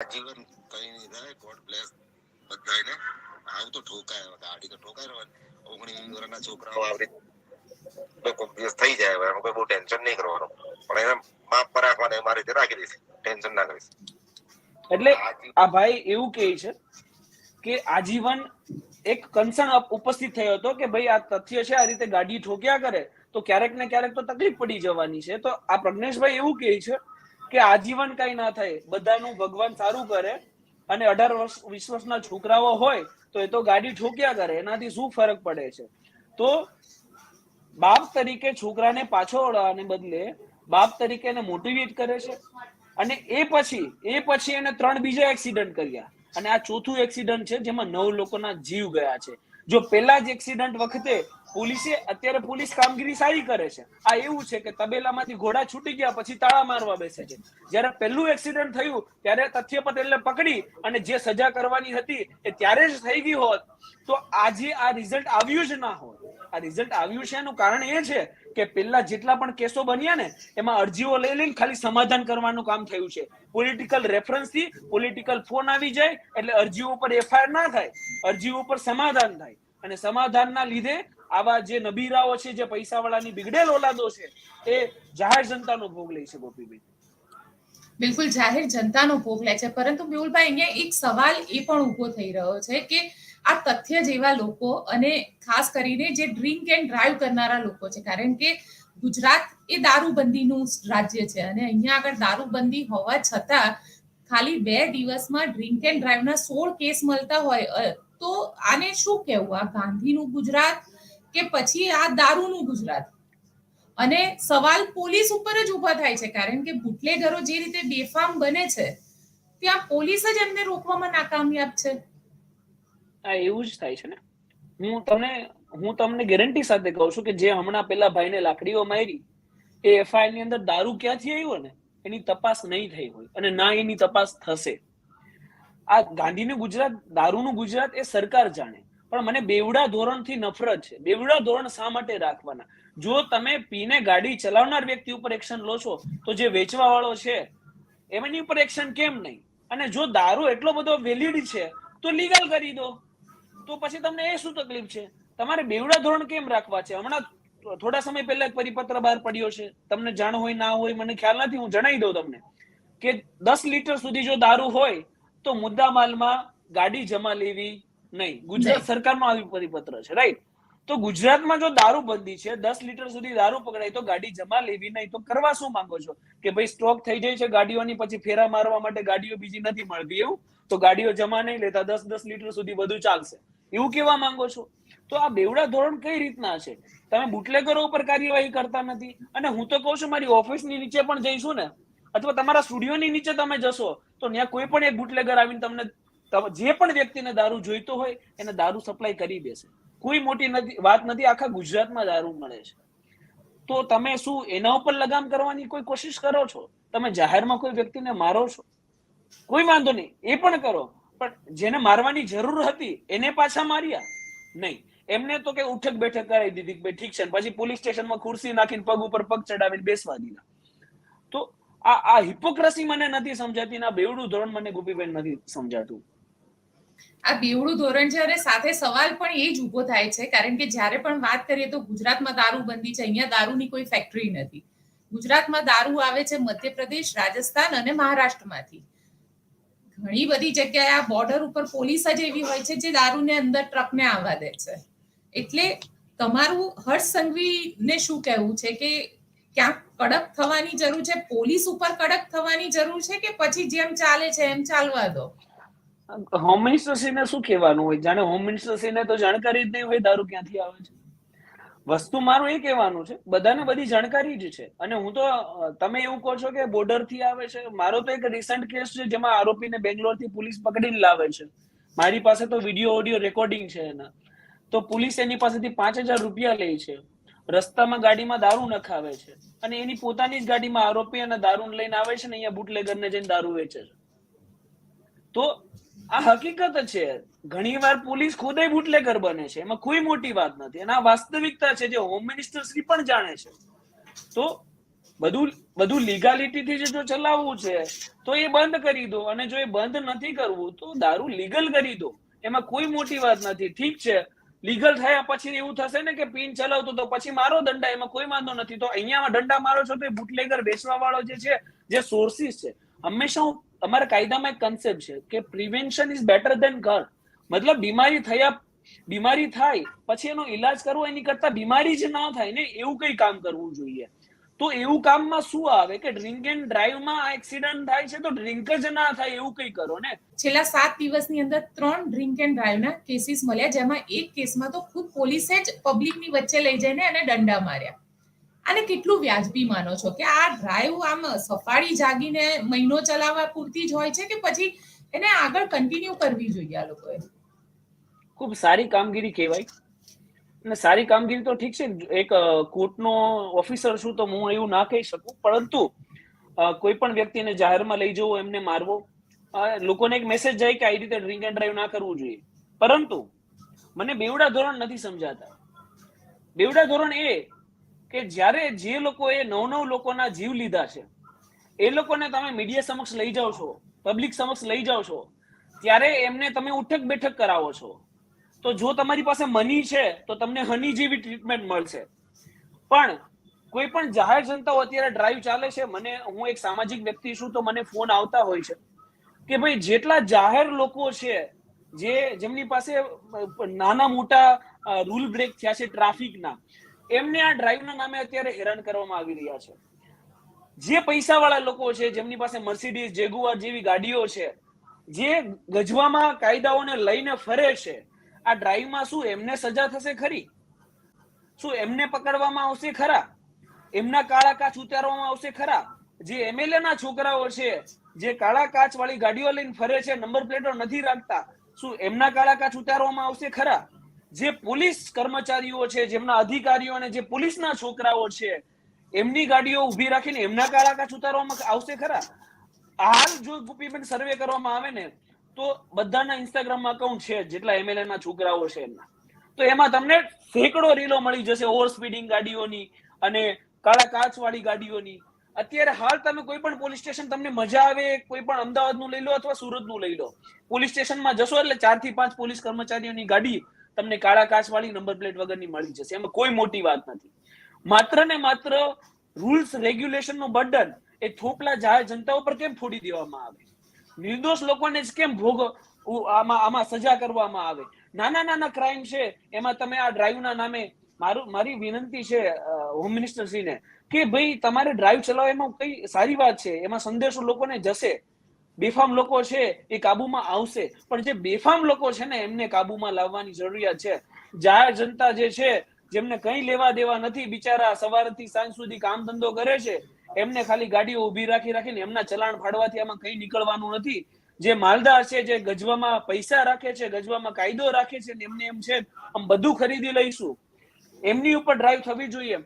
જીવન કઈ નહીં થાય ગોડ બ્લેસ બધાને આવું તો ઠોકાય ગાડી તો ઠોકાય રહેવાની ઓગણીસ વર્ષના છોકરાઓ આવી તો દિવસ થઈ જાય હવે કોઈ બહુ ટેન્શન નહીં કરવાનું. પણ એને માફ પર રાખવાને મારી રીતે રાખી દઈશ. ટેન્શન ના કરીશ. એટલે આ ભાઈ એવું કહે છે કે આજીવન એક કન્સર્ન ઉપસ્થિત થયો હતો કે ભાઈ આ તથ્ય છે આ રીતે ગાડી ઠોક્યા કરે તો ક્યારેક ને ક્યારેક તો તકલીફ પડી જવાની છે. તો આ પ્રજ્ઞેશભાઈ એવું કહે છે કે આજીવન કઈ ના થાય. બધાનું ભગવાન સારું કરે અને અઢાર વર્ષ, વીસ વર્ષના છોકરાઓ હોય તો એ તો ગાડી ઠોક્યા કરે. એનાથી શું ફરક પડે છે? તો બાપ તરીકે છોકરાને પાછો વળવાને બદલે બાપ તરીકે એને મોટિવેટ કરે છે અને એ પછી એ પછી એને ત્રણ બીજા એક્સિડન્ટ કર્યા. અને આ ચોથું એક્સિડન્ટ છે જેમાં નવ લોકોના જીવ ગયા છે. જો પેલા જ એક્સિડન્ટ વખતે પોલીસે, અત્યારે પોલીસ કામગીરી સારી કરે છે. આ એવું છે કે તબેલામાંથી ઘોડા છૂટી ગયા, પછી તાળા મારવા બેસે છે. જ્યારે પહેલું એક્સિડન્ટ થયું, ત્યારે તથ્ય પટેલને પકડી અને જે સજા કરવાની હતી, એ ત્યારે જ થઈ ગઈ હોત તો આજે આ રિઝલ્ટ આવ્યું જ ના હોય. આ રિઝલ્ટ આવ્યું છે એનું કારણ એ છે કે પેલા જેટલા પણ કેસો બન્યા ને, એમાં અરજીઓ લઈ લઈને ખાલી સમાધાન કરવાનું કામ થયું છે. પોલિટિકલ રેફરન્સથી પોલિટિકલ ફોન આવી જાય, એટલે અરજીઓ ઉપર એફઆઈઆર ના થાય અરજીઓ ઉપર સમાધાન થાય. અને સમાધાનના લીધે આવા જે નબીરાઓ છે, જે પૈસા વાળાની બિગડેલ ઓલાદો છે, એ જાહેર જનતાનો ભોગ લે છે ગોપીભાઈ બિલકુલ, જાહેર જનતાનો ભોગ લે છે. પરંતુ મેહુલભાઈ અહીંયા એક સવાલ એ પણ ઊભો થઈ રહ્યો છે કે આ તથ્ય જેવા લોકો અને ખાસ કરીને જે ડ્રિંક એન્ડ ડ્રાઈવ કરનારા લોકો છે. કારણ કે ગુજરાત એ દારૂબંધીનું રાજ્ય છે અને અહીંયા આગળ દારૂબંધી હોવા છતાં ખાલી બે દિવસમાં ડ્રિંક એન્ડ ડ્રાઈવના સોળ કેસ મળતા હોય તો આને શું કહેવું? આ ગાંધીનું ગુજરાત કે પછી આ દારૂનું ગુજરાત? અને સવાલ પોલીસ ઉપર જ ઊભા થાય છે. કારણ કે બુટલેગરો જે રીતે બેફામ બને છે, ત્યાં પોલીસ જ એમને રોકવામાં નાકામયાબ છે. આ એવું જ થાય છે ને. હું તમને હું તમને ગેરંટી સાથે કહું છું કે જે હમણાં પેલા ભાઈને લાકડીઓ મારી, એ એફઆઈઆરની અંદર દારૂ ક્યાંથી આવ્યો ને? એની તપાસ નહીં થઈ હોય અને ના એની તપાસ થશે. આ ગાંધીનું ગુજરાત, દારૂનું ગુજરાત એ સરકાર જાણે. પણ મને બેવડા ધોરણથી નફરત છે. બેવડા ધોરણ શા માટે રાખવાના? જો તમે પીને ગાડી ચલાવનાર વ્યક્તિ ઉપર એક્શન લો છો, તો જે વેચવા વાળો છે, એમની ઉપર એક્શન કેમ નહીં? અને જો દારૂ એટલો બધો વેલિડ છે, તો લીગલ કરી દો. તો પછી તમને એ શું તકલીફ છે? તમારે બેવડા ધોરણ કેમ રાખવા છે? હમણાં થોડા સમય પહેલા એક પરિપત્ર બહાર પડ્યો છે. તમને જાણ હોય ના હોય મને ખ્યાલ નથી હું જણાવી દઉં તમને. કે દસ લીટર સુધી જો દારૂ હોય તો મુદ્દા માલમાં ગાડી જમા લેવી નહીં. ગુજરાત સરકારનો આવી પરિપત્ર છે રાઈટ? તો ગુજરાતમાં જો દારૂ બંધી છે દસ લીટર સુધી દારૂ પકડાય તો ગાડી જમા લેવી નહીં. તો કરવા શું માંગો છો? કે ભાઈ સ્ટોક થઈ જાય છે ગાડીઓની પછી ફેરા મારવા માટે ગાડીઓ બીજી નથી મળતી એવું? તો ગાડીઓ જમા નહીં લેતા દસ દસ લીટર સુધી બધું ચાલશે. એવું કેવા માંગો છો? તો આ બેવડા ધોરણ કઈ રીતના છે? તમે બુટલેગરો ઉપર કાર્યવાહી કરતા નથી. અને હું તો કહું છું, મારી ઓફિસની નીચે પણ જઈશું ને, અથવા તમારા સ્ટુડિયોની નીચે તમે જશો, તો ત્યાં કોઈ પણ એક બુટલેગર આવીને તમને જે પણ વ્યક્તિને દારૂ જોઈતો હોય, એને દારૂ સપ્લાય કરી દેશે. કોઈ મોટી નથી વાત નથી, આખા ગુજરાતમાં દારૂ મળે છે. તો તમે શું એના ઉપર લગામ કરવાની કોઈ કોશિશ કરો છો? તમે જાહેરમાં કોઈ વ્યક્તિને મારો છો? કોઈ વાંધો નહીં, એ પણ કરો. પણ જેને મારવાની જરૂર હતી, એને પાછા માર્યા? નહીં. એમને તો કે ઉઠક બેઠક કરાવી દીધી કે ઠીક છે પછી પોલીસ સ્ટેશનમાં ખુરશી નાખીને પગ ઉપર પગ ચડાવીને બેસવા દીધા. તો આ આ હિપોક્રસી મને નથી સમજાતી ના બેવડું ધોરણ મને ગોપીબેન નથી સમજાતું. આ બેવડું ધોરણ છે અને સાથે સવાલ પણ એ જ ઊભો થાય છે, કારણ કે જ્યારે પણ વાત કરીએ તો ગુજરાતમાં દારૂ બંધી છે, અહીંયા દારૂની કોઈ ફેક્ટરી નથી. ગુજરાતમાં દારૂ આવે છે મધ્યપ્રદેશ, રાજસ્થાન અને મહારાષ્ટ્રમાંથી. ઘણી બધી જગ્યાએ આ બોર્ડર ઉપર પોલીસ જ એવી હોય છે જે દારૂને અંદર ટ્રકને આવવા દે છે. એટલે તમારું હર્ષ સંઘવીને શું કહેવું છે કે ક્યાંક કડક થવાની જરૂર છે? પોલીસ ઉપર કડક થવાની જરૂર છે કે પછી જેમ ચાલે છે એમ ચાલવા દો? હોમ મિનિસ્ટરશ્રીને શું કહેવાનું હોય? જાણે હોમ મિનિસ્ટરશ્રીને તો જાણકારી જ નહીં હોય દારૂ ક્યાંથી આવે છે? વસ્તુ મારું એ કહેવાનું છે, બધાને બધી જાણકારી જ છે. અને હું તો તમે એવું કહો છો કે બોર્ડરથી આવે છે, મારો તો એક રિસન્ટ કેસ છે જેમાં આરોપીને બેંગ્લોરથી પોલીસ પકડીને લાવે છે. મારી પાસે તો વીડિયો ઓડિયો રેકોર્ડિંગ છે એના. તો પોલીસ એની પાસેથી પાંચ હજાર રૂપિયા લે છે. રસ્તામાં ગાડીમાં દારૂ નખાવે છે. અને એની પોતાની જ ગાડીમાં આરોપી અને દારૂ લઈને આવે છે ને, અહીંયા બુટલેગરને જઈને દારૂ વેચે છે. તો આ હકીકત છે. ઘણીવાર પોલીસ ખુદ બુટલેગર બને છે. એમાં કોઈ મોટી વાત નથી. આ વાસ્તવિકતા છે જે હોમ મિનિસ્ટર શ્રી પણ જાણે છે. તો બધું બધું લીગાલિટી થી જો ચલાવવું છે, તો એ બંધ કરી દો. અને જો એ બંધ નથી કરવું, તો દારૂ લીગલ કરી દો. એમાં કોઈ મોટી વાત નથી. ઠીક છે. લીગલ થયા પછી એવું થશે ને કે પિન ચલાવતો તો પછી મારો દંડા. એમાં કોઈ વાંધો નથી. તો અહીંયા દંડા મારો છો તો એ બુટલેગર વેચવા વાળો જે છે, જે સોર્સિસ છે, હંમેશા હું અમારા કાયદામાં એક કન્સેપ્ટ છે કે પ્રિવેન્શન ઇઝ બેટર ધેન કર મતલબ બીમારી થયા, બીમારી થાય, પછી એનો ઈલાજ કરવો, એની કરતા બીમારી જ ના થાય ને એવું કઈ કામ કરવું જોઈએ. તો એવું કામમાં શું આવે કે ડ્રિંક એન્ડ ડ્રાઈવમાં આ એક્સિડન્ટ થાય છે તો ડ્રિંક જ ના થાય એવું કઈ કરો ને? છેલ્લા સાત દિવસની અંદર ત્રણ ડ્રિંક એન્ડ ડ્રાઈવના કેસીસ મળ્યા, જેમાં એક કેસમાં તો ખુદ પોલીસે જ પબ્લિકની વચ્ચે લઈ જઈને એને દંડા માર્યા. આને કેટલું વ્યાજબી માનો છો કે આ ડ્રાઈવ આમ સફાળી જાગીને મહિનો ચલાવવા પૂરતી જ હોય છે કે પછી એને આગળ કન્ટિન્યુ કરવી જોઈએ આ લોકોએ? ખૂબ સારી કામગીરી કહેવાય. અને સારી કામગીરી તો ઠીક છે, એક કોર્ટનો ઓફિસર છું તો હું એવું ના કહી શકું, પરંતુ કોઈ પણ વ્યક્તિને જાહેરમાં લઈ જવો, એમને મારવો લોકોને એક મેસેજ જાય કે આવી રીતે ડ્રિંક એન્ડ ડ્રાઈવ ના કરવું જોઈએ. પરંતુ, મને બેવડા ધોરણ નથી સમજાતા. બેવડા ધોરણ એ કે જ્યારે જે લોકોએ નવ નવ લોકોના જીવ લીધા છે, એ લોકોને તમે મીડિયા સમક્ષ લઈ જાઓ છો પબ્લિક સમક્ષ લઈ જાઓ છો, ત્યારે એમને તમે ઉઠક બેઠક કરાવો છો. તો જો તમારી પાસે મની છે, તો તમને હની જેવી ટ્રીટમેન્ટ મળશે. પણ કોઈ પણ જાહેર જનતાઓ અત્યારે ડ્રાઈવ ચાલે છે, મને, હું એક સામાજિક વ્યક્તિ છું, તો મને ફોન આવતા હોય છે. કે ભાઈ, જેટલા જાહેર લોકો છે, જે જેમની પાસે નાના મોટા રૂલ બ્રેક થયા છે ટ્રાફિકના એમને આ ડ્રાઈવના નામે અત્યારે હેરાન કરવામાં આવી રહ્યા છે. જે પૈસાવાળા લોકો છે, જેમની પાસે મર્સિડીઝ જેગુઆર જેવી ગાડીઓ છે, જે ગજવામાં કાયદાઓને લઈને ફરે છે, આ ડ્રાઈવમાં શું એમને સજા થશે ખરી? શું એમને પકડવામાં આવશે ખરા? એમના કાળા કાચ ઉતારવામાં આવશે ખરા? જે એમએલએ ના છોકરાઓ છે, જે કાળા કાચ વાળી ગાડીઓ લઈને ફરે છે, નંબર પ્લેટો નથી રાખતા, શું એમના કાળા કાચ ઉતારવામાં આવશે ખરા? જે પોલીસ કર્મચારીઓ છે, જેમના અધિકારીઓ અને જે પોલીસના છોકરાઓ છે, એમની ગાડીઓ ઊભી રાખીને એમના કાળા કાચ ઉતારવામાં આવશે ખરા? હાલ જો ગુપીબેન સર્વે કરવામાં આવે ને, તો બધાના ઇન્સ્ટાગ્રામમાં અકાઉન્ટ છે, જેટલા એમએલએ ના છોકરાઓ છે એમના. તો એમાં તમને સેંકડો રીલો મળી જશે ઓવર સ્પીડિંગ ગાડીઓની અને કાળા કાચ વાળી ગાડીઓની. અત્યારે હાલ તમે કોઈ પણ પોલીસ સ્ટેશન તમને મજા આવે, કોઈ પણ અમદાવાદનું લઈ લો અથવા સુરતનું લઈ લો. પોલીસ સ્ટેશનમાં જશો એટલે ચારથી પાંચ પોલીસ કર્મચારીઓની ગાડી તમને કાળા કાચ વાળી નંબર પ્લેટ વગરની મળી જશે. એમાં કોઈ મોટી વાત નથી. માત્ર ને માત્ર રૂલ્સ રેગ્યુલેશનનું બર્ડન એ થોપલા જાહેર જનતા ઉપર કેમ ફોડી દેવામાં આવે? નિર્દોષ લોકોને જ કેમ ભોગ આમાં આમાં સજા કરવામાં આવે? નાના નાના ક્રાઇમ છે, એમાં તમે આ ડ્રાઈવના નામે મારું, મારી વિનંતી છે હોમ મિનિસ્ટર શ્રીને, કે ભાઈ તમારે ડ્રાઈવ ચલાવવા એમાં કઈ સારી વાત છે? એમાં સંદેશો લોકોને જશે? બેફામ લોકો છે એ કાબુમાં આવશે. પણ જે બેફામ લોકો છે ને, એમને કાબુમાં લાવવાની જરૂરિયાત છે. જાહેર જનતા જે છે, જેમને કઈ લેવા દેવા નથી, બિચારા સવારથી સાંજ સુધી કામ ધંધો કરે છે, એમને ખાલી ગાડીઓ ઊભી રાખી રાખીને એમના ચલાણ ફાડવાથી આમાં કઈ નીકળવાનું નથી. જે માલદાર છે, જે ગજવામાં પૈસા રાખે છે, ગજવામાં કાયદો રાખે છે એમને એમ છે, આમ બધું ખરીદી લઈશું. એમની ઉપર ડ્રાઈવ થવી જોઈએ.